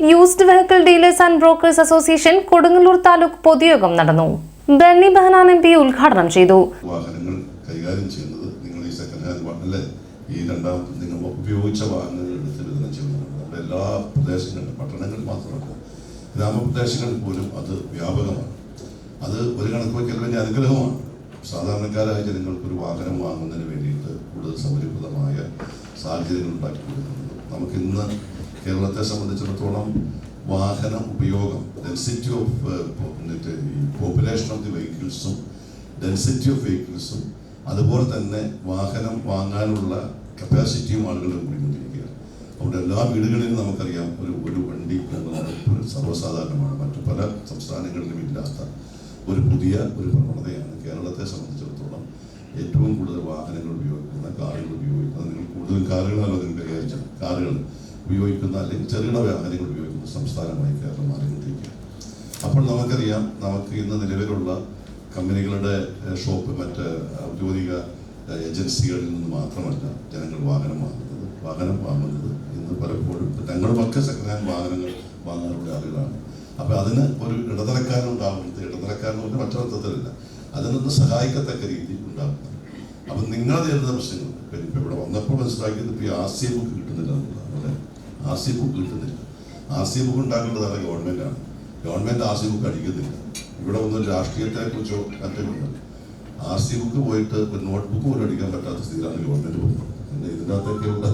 Dealers and brokers association Kodungallur taluk പൊതുയോഗം നടന്നു. Benny Behanan M P ഉദ്ഘാടനം ചെയ്തു. വാഹനങ്ങൾ കൈകാര്യം ചെയ്യുന്നത് നിങ്ങൾ ഈ സെക്കൻഡ് ഹാൻഡ് അല്ലെ? ഈ രണ്ടാമത്തെ നിങ്ങൾ ഉപയോഗിച്ച വാഹനങ്ങൾ എടുത്ത് വിതരണം ചെയ്യുന്നത് എല്ലാ പ്രദേശങ്ങളിലും പട്ടണങ്ങളിൽ മാത്രമല്ല ഗ്രാമപ്രദേശങ്ങളിൽ പോലും അത് വ്യാപകമാണ്. അത് ഒരു കണക്ക് വയ്ക്കൽ വലിയ അനുഗ്രഹമാണ്. സാധാരണക്കാരായ ജനങ്ങൾക്ക് ഒരു വാഹനം വാങ്ങുന്നതിന് വേണ്ടിയിട്ട് കൂടുതൽ സൗകര്യപ്രദമായ സാഹചര്യങ്ങൾ ഉണ്ടാക്കി കൊടുക്കുന്നത് നമുക്ക് ഇന്ന് കേരളത്തെ സംബന്ധിച്ചിടത്തോളം വാഹന ഉപയോഗം density of population of the വെഹിക്കിൾസും density of വെഹിക്കിൾസും അതുപോലെ തന്നെ വാഹനം വാങ്ങാനുള്ള കപ്പാസിറ്റിയും ആളുകൾ കൂടിക്കൊണ്ടിരിക്കുകയാണ് അതുകൊണ്ട് എല്ലാ വീടുകളിലും നമുക്കറിയാം ഒരു ഒരു വണ്ടി എന്നുള്ളത് ഒരു സർവസാധാരണമാണ്. മറ്റു പല സംസ്ഥാനങ്ങളിലും ഇല്ലാത്ത ഒരു പുതിയ ഒരു പ്രവണതയാണ് കേരളത്തെ സംബന്ധിച്ചിടത്തോളം ഏറ്റവും കൂടുതൽ വാഹനങ്ങൾ ഉപയോഗിക്കുന്ന കാറുകൾ ഉപയോഗിക്കുന്നത്. നിങ്ങൾ കൂടുതൽ കാറുകളാണോ നിങ്ങൾക്ക് കൈകാര്യം കാറുകൾ. ഉപയോഗിക്കുന്ന അല്ലെങ്കിൽ ചെറുകിട വ്യാപാരികൾ ഉപയോഗിക്കുന്ന സംസ്ഥാനമായി കേരളം മാറിക്കൊണ്ടിരിക്കുക അപ്പോൾ നമുക്കറിയാം നമുക്ക് ഇന്ന് നിലവിലുള്ള കമ്പനികളുടെ ഷോപ്പ് മറ്റ് ഔദ്യോഗിക ഏജൻസികളിൽ നിന്ന് മാത്രമല്ല ജനങ്ങൾ വാഹനം വാങ്ങുന്നത് വാഹനം വാങ്ങുന്നത് ഇന്ന് പലപ്പോഴും ഞങ്ങളുമൊക്കെ സെക്കൻഡ് ഹാൻഡ് വാഹനങ്ങൾ വാങ്ങാറുള്ള ആളുകളാണ്. അപ്പോൾ അതിന് ഒരു ഇടനിലക്കാരൻ ഉണ്ടാകുന്നത് ഇടനിലക്കാരൻ എന്ന് പറഞ്ഞാൽ മറ്റൊരർത്ഥത്തിലല്ല. അതിനൊന്ന് സഹായിക്കത്തക്ക രീതിയിൽ ഉണ്ടാകുന്നത് അപ്പം നിങ്ങൾ നേരിടുന്ന പ്രശ്നങ്ങൾ? ഇപ്പം ഇവിടെ വന്നപ്പോൾ മനസ്സിലാക്കിയത് ഇപ്പോൾ ഈ ആശയം കിട്ടുന്നില്ല എന്നുള്ളതാണ് ആർ സി ബുക്ക് കിട്ടുന്നില്ല ആർ സി ബുക്ക് ഉണ്ടാക്കേണ്ടതാണ് ഗവൺമെന്റാണ് ഗവൺമെന്റ് ആർ സി ബുക്ക് അടിക്കുന്നില്ല ഇവിടെ ഒന്നും രാഷ്ട്രീയത്തെ കുറിച്ചോ മറ്റൊന്നും ആർ സി ബുക്ക് പോയിട്ട് ഒരു നോട്ട് ബുക്ക് പോലും അടിക്കാൻ പറ്റാത്ത സ്ഥിതിയിലാണ് ഗവൺമെന്റ് പോകുന്നത് ഇതിനകത്തൊക്കെ ഉള്ള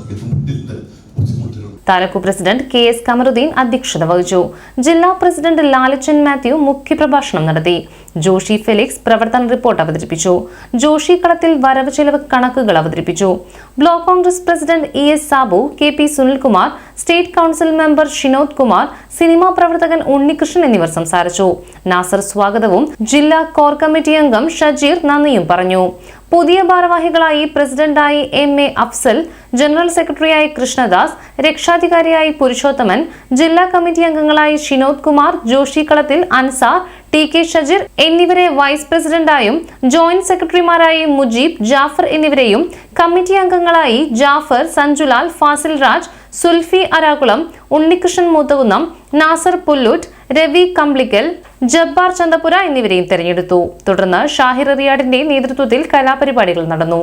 taluk president K S Kamaruddin അധ്യക്ഷത വഹിച്ചു. ജില്ലാ പ്രസിഡന്റ് ലാലച്ചൻ മാത്യു മുഖ്യപ്രഭാഷണം നടത്തി. ജോഷി ഫെലിക്സ് പ്രവർത്തന റിപ്പോർട്ട് അവതരിപ്പിച്ചു. ജോഷി കളത്തിൽ വരവ് ചെലവ് കണക്കുകൾ അവതരിപ്പിച്ചു. Block Congress president E S Sabu K P Sunilkumar state council member Shinod Kumar cinema പ്രവർത്തകൻ ഉണ്ണികൃഷ്ണൻ എന്നിവർ സംസാരിച്ചു. നാസർ സ്വാഗതവും ജില്ലാ കോർ കമ്മിറ്റി അംഗം ഷജീർ നന്ദിയും പറഞ്ഞു. പുതിയ ഭാരവാഹികളായി പ്രസിഡന്റായി എം എ അഫ്സൽ ജനറൽ സെക്രട്ടറിയായി കൃഷ്ണദാസ് രക്ഷാധികാരിയായി പുരുഷോത്തമൻ ജില്ലാ കമ്മിറ്റി അംഗങ്ങളായി ഷിനോദ് കുമാർ ജോഷി കളത്തിൽ അൻസാർ ടി കെ ഷജിർ എന്നിവരെ വൈസ് പ്രസിഡന്റായും ജോയിന്റ് സെക്രട്ടറിമാരായി മുജീബ് ജാഫർ എന്നിവരെയും കമ്മിറ്റി അംഗങ്ങളായി ജാഫർ സഞ്ജുലാൽ ഫാസിൽ രാജ് സുൽഫി അരാകുളം ഉണ്ണികൃഷ്ണൻ മൂത്തകുന്നം നാസർ പുല്ലൂറ്റ് രവി കംബ്ലിക്കൽ ജബ്ബാർ ചന്ദപുര എന്നിവരെയും തെരഞ്ഞെടുത്തു. തുടർന്ന് ഷാഹിർ റിയാഡിന്റെ നേതൃത്വത്തിൽ കലാപരിപാടികൾ നടന്നു.